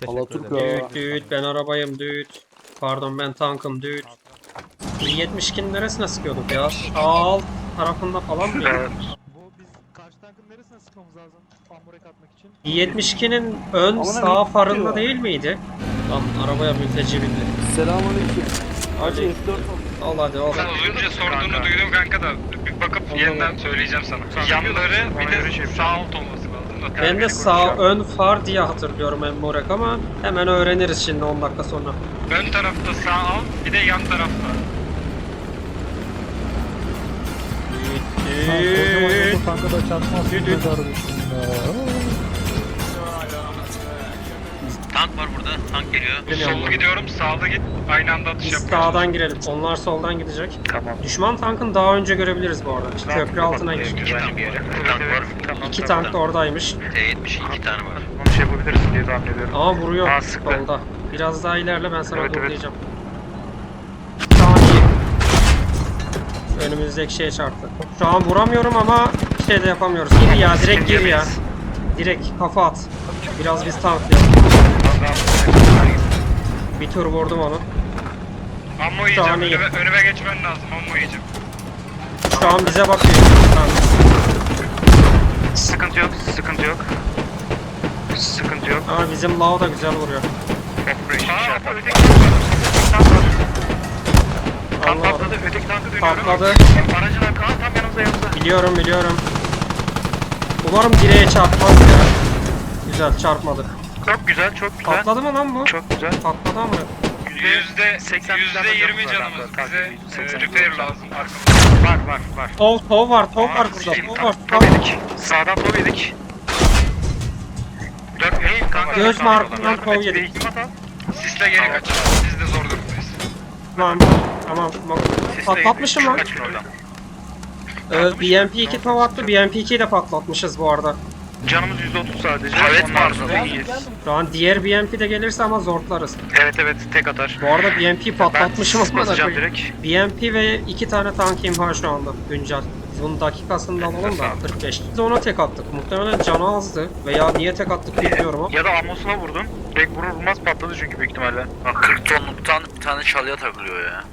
Teşekkür Alaturka. ederim. Düt düt ben arabayım düt. Pardon ben tankım düt. 72'nin neresine sıkıyorduk ya? Al tarafında falan mı? ya? Bu biz karşı tankın neresine sıkmamız lazım amburek atmak için? 72'nin ön Ama ne sağ bileyim, farında sıkıyor. değil miydi? Lan arabaya mülteci bindi. Selamünaleyküm. Hadi F4 oldu. al hadi al. Sen az önce sorduğunu duydum kanka da bir bakıp yeniden söyleyeceğim sana. Yanları bir de sağ alt olması. Ben de sağ ön far diye hatırlıyorum Emmorek ama hemen öğreniriz şimdi 10 dakika sonra. Ön tarafta sağ alt bir de yan tarafta. Bu tanka da çarpmaz. Düt düt. Tank var burada. Tank geliyor. Sollu gidiyorum sağda git. Aynı anda atış Biz yapıyoruz. sağdan girelim. Onlar soldan gidecek. Tamam. Düşman tankın daha önce görebiliriz bu arada. İşte köprü altına gir. İki tank var. Tank var. İki tank da oradaymış. T-70 iki tane var. Onu şey yapabiliriz diye tahmin ediyorum. Ama vuruyor Aa, sıktı. solda. Biraz daha ilerle ben sana Evet, evet. Önümüzdeki şeye çarptı. Şu an vuramıyorum ama bir şey de yapamıyoruz. Gir ya direkt gir ya. Direkt kafa at. Biraz biz tanklayalım. Bir tur vurdum onu. Ammo yiyeceğim. Önüme, önüme geçmen lazım. Ammo yiyeceğim. Şu an bize bakıyor. Sıkıntı yok. Sıkıntı yok. Sıkıntı yok. Ama bizim Lao da güzel vuruyor. Aa, öteki tank var. Tank Anlamadım. patladı. Öteki tankı dönüyorum. Patladı. Aracın tam yanımızda yanımızda. Biliyorum biliyorum. Umarım direğe çarpmaz ya. Güzel çarpmadı. Çok güzel, çok güzel. Patladı mı lan bu? Çok güzel. Patladı ama. Yüzde 80 yüzde 20 canımız. Bize e, repair lazım arkamızda. Var var var. Tov, tov var, tov var burada. Tov var. Top Tov. yedik. Sağdan top yedik. Dört hey kanka. Göz markından Evet, yedik. Sisle geri kaçın. Biz de zor durumdayız. Tamam. Tamam. Patlatmışım lan. Ee, BMP2 tov attı. BMP2'yi de patlatmışız bu arada. Canımız %30 sadece. Evet, Onlar var. da iyiyiz. Şu an diğer BMP de gelirse ama zortlarız. Evet evet tek atar. Bu arada BMP patlatmışım basacağım koyayım. direkt. BMP ve iki tane tank imha şu anda güncel. Bunun dakikasını da alalım da 45. Biz ona tek attık. Muhtemelen canı azdı veya niye tek attık bilmiyorum ama. Ya da amosuna vurdun. Direkt vurur vurmaz patladı çünkü büyük ihtimalle. Bak 40 tonluk bir tane, bir tane çalıya takılıyor ya.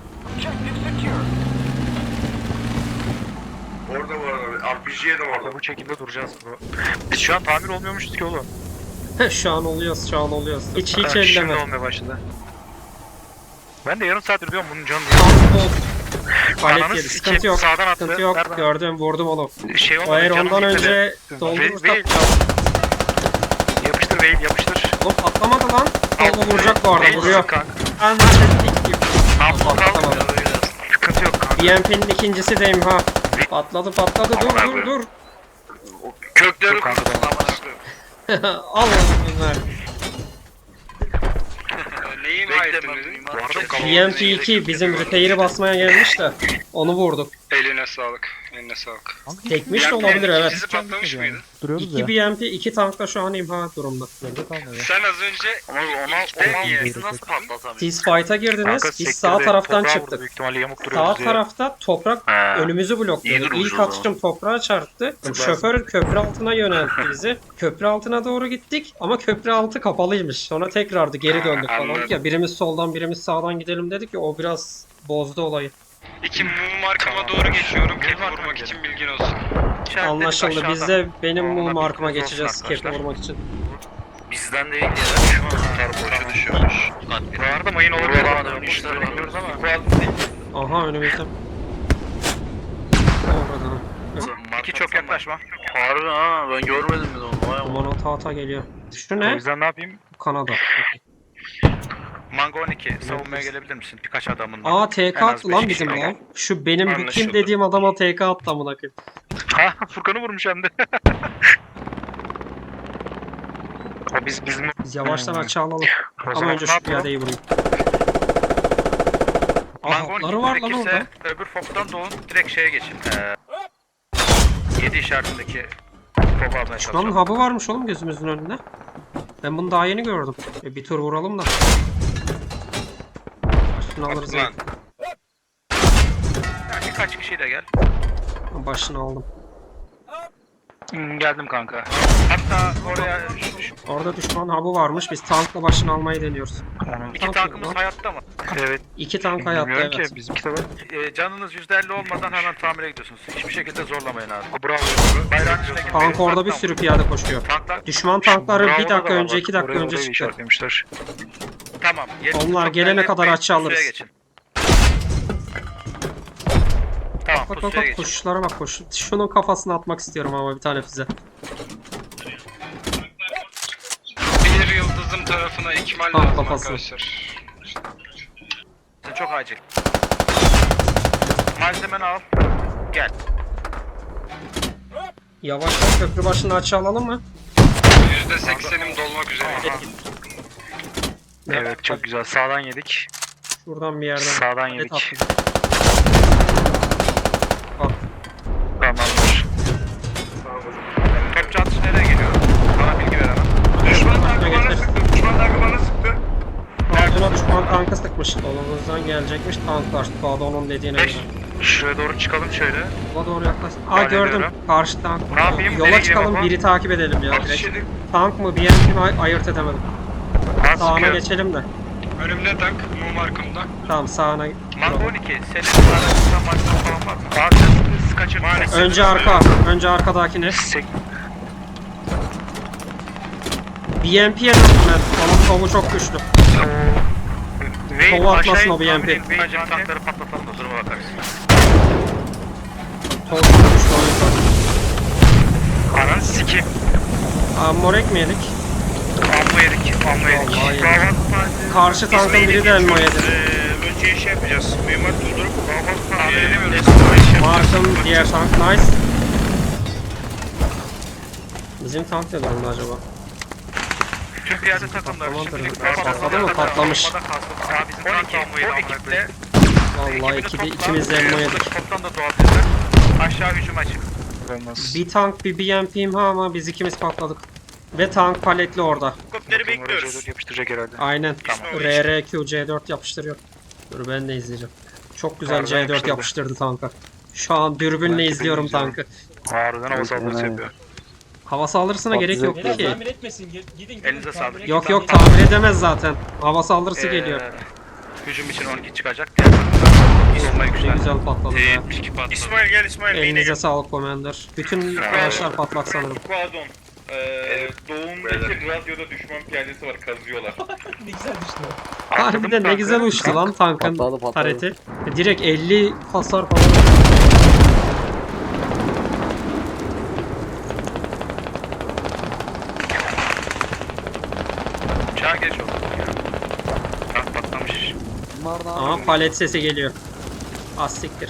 Orada var. RPG'ye de var. Bu şekilde duracağız. Biz şu an tamir olmuyormuşuz ki oğlum. şu an oluyoruz, şu an oluyoruz. Hiç hiç Ha, Şimdi elleme. olmaya başladı. Ben de yarım saattir diyorum bunun canı. Palet yedi. sikeyim, Sıkıntı yok. sağdan attı. Sıkıntı yok. Bana. Gördüm, vurdum onu. şey olmadı. eğer canım ondan gitmedi. önce Veil, doldurursak veil. Yapıştır Veil yapıştır. Oğlum patlamadı lan. Solda vuracak bu arada, Veil vuruyor. sık kanka. Ben hallettik gibi. Tamam Tamam, tamam. Sıkıntı yok kanka. BMP'nin ikincisi deyim ha. Patladı patladı dur dur dur. Kökleri Dur kanka, kursun tamam. amına Al onu bunlar. Bekle Bu arada BMP2 bizim repair'i basmaya gelmiş de onu vurduk. Eline sağlık. Eline sağlık. Tekmiş de olabilir evet. İkisi patlamış mıydı? Duruyoruz 2 ya. BMP 2 tank da şu an imha durumda. Nerede kalmıyor. Sen az önce Ama ona, ona bizi nasıl patlatamıyor? Siz fight'a girdiniz. Kanka Biz sektirdi, sağ taraftan toprağa vurdu, çıktık. Büyük ihtimalle yamuk Sağ duruyoruz diye. tarafta toprak Ha. önümüzü İyi durmuş İlk o atışım toprağa çarptı. Şoför köprü altına yöneltti bizi. Köprü altına doğru gittik ama köprü altı kapalıymış. Sonra tekrardı geri döndük falan. anladım. Ya birimiz soldan birimiz sağdan gidelim dedik ya o biraz bozdu olayı. İki mum markama doğru geçiyorum. Kepi vurmak için bilgin olsun. Anlaşıldı. Biz de benim mum markıma bildiğiniz geçeceğiz kepi vurmak için. Bizden değil ya. Şu an bunlar boşa düşüyormuş. Bir Buralarda mayın olabilir. Aha önümüzde. İki çok yaklaşma. Harbi ha ben görmedim bile onu. Vay Aman ata ata geliyor. Şu O ne? yüzden ne yapayım? Kanada. Mango 12 savunmaya gelebilir misin? Birkaç adamınla. Aa TK attı lan bizim lan. Şu benim bu kim Anlaşıldı. dediğim adama TK attı amına koyayım. Ha Furkan'ı vurmuş hem de. o biz bizim Biz yavaştan Hmm. açığa alalım. o Ama zaman önce ne şu yapalım? piyadeyi vurayım. Mango 12 hapları var lan gerekirse orada. öbür foktan doğun direkt şeye geçin. Ee, 7 işaretindeki foku almaya Şuranın çalışalım. hub'ı varmış oğlum gözümüzün önünde. Ben bunu daha yeni gördüm. E, bir tur vuralım da. Başını alırız. ya. Yani birkaç kişiyle gel. Başını aldım. Hmm, geldim kanka. Hatta oraya Orada düşman hub'u varmış. Biz tankla başını almayı deniyoruz. iki Tank tankımız mı? hayatta mı? Evet. İki tank hayatta Bilmiyorum evet. ki bizimki de var. Ee, canınız %50 olmadan hemen tamire gidiyorsunuz. Hiçbir şekilde zorlamayın abi. Bravo. Bayrağın içine. Tank orada bir sürü piyade koşuyor. Tanklar. Düşman tankları bir dakika da var önce, iki dakika Oraya- önce çıktı. Tamam. yetkili Onlar gelene kadar açı alırız. geçin. Tamam Bak bak bak koşuşlara bak koş. Şunun kafasına atmak istiyorum ama bir tane füze. Bir yıldızım tarafına ikmal Tam lazım kafası. arkadaşlar. Sen çok acil. Malzemeni al. Gel. Yavaştan köprü başını açı alalım mı? %80'im dolmak üzere. Evet çok güzel. Sağdan yedik. Şuradan bir yerden. Sağdan yedik. attım. Bak Tamamdır. Topçu atış nereye geliyor? Bana bilgi ver hemen. Düşman tankı bana sıktı. Düşman tankı bana sıktı. Ardına düşman tankı sıkmış. Solumuzdan gelecekmiş tanklar. Sağda onun dediğine göre. Şuraya doğru çıkalım şöyle. Sola doğru yaklaş. Aa gördüm. Karşı tank. Ne yapayım? Yola çıkalım biri takip edelim ya. Direkt. Tank mı bir yer mi ay- ayırt edemedim. Ben Sağına geçelim de. Önümde tank, mum arkamda. Tamam sağına. Mango 12. Senin arasında malzeme falan var mı? Sen hız kaçır. Maalesef. Önce arka. Önce arkadakini. Sek. BMP'ye döndüm ben. Onun kolu çok güçlü. Ve Kova atmasın aşağıya o BMP. tahmin edin. Tankları patlatalım da duruma bakarız. Kolu çok güçlü o yüzden. Anan sikim. Aa, morek mi yedik? Ammo yedik. Ammo yedik. Vallahi yedik. Gavat Karşı tankın biri de elma yedi. önce şey yapacağız. Mühimmat durdurup Gavat Yenilemiyoruz. Mark'ın diğer tank nice. Bizim tank ne durumda acaba? Tüm piyade takımları şimdilik herhalde. Patladı mı? Patlamış. Aa bizim tank ammo yedi. koyayım. Vallahi topla, ikimiz de elma yedik. buradaki Toptan da doğabilirler. Aşağı hücum açık. Bir tank bir BMP'im ha ama biz ikimiz patladık. Ve tank paletli orada. Helikopteri bekliyoruz. Yapıştıracak herhalde. Aynen. Tamam. RRQ C4 yapıştırıyor. Dur ben de izleyeceğim. Çok güzel Harbiden C4 yapıştırdı. yapıştırdı tanka. Şu an dürbünle Belki izliyorum benim tankı. Harbiden hava saldırısı yapıyor. Hava saldırısına gerek yok ki. tamir etmesin. Gidin gidin. Elinize tamir sağlık. Yok yok tamir edemez zaten. Hava saldırısı Ee, geliyor. Hücum için 12 çıkacak. Diğer Ne güzel patladı ya. T72 patladı. İsmail gel İsmail. Elinize sağlık Commander. Bütün araçlar patlak sanırım. Pardon. Ee, doğumdaki radyoda düşman piyadesi var kazıyorlar. Ne güzel düştü. Harbiden ne güzel uçtu lan tankın Patladı, patladı. tareti. Direkt 50 hasar falan. Uçağa geç oldu. Tank patlamış. Bunlar da Aha palet sesi geliyor. Az siktir.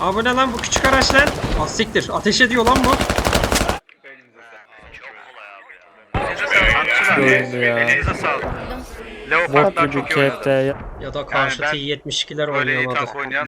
Aa bu ne lan bu küçük araç lan? Az siktir. Ateş ediyor lan bu. Öldü ya. Elinize sağlık. Leopardlar gibi çok iyi oynadı. Ya da karşı ben T-72'ler Böyle iyi tank oynayan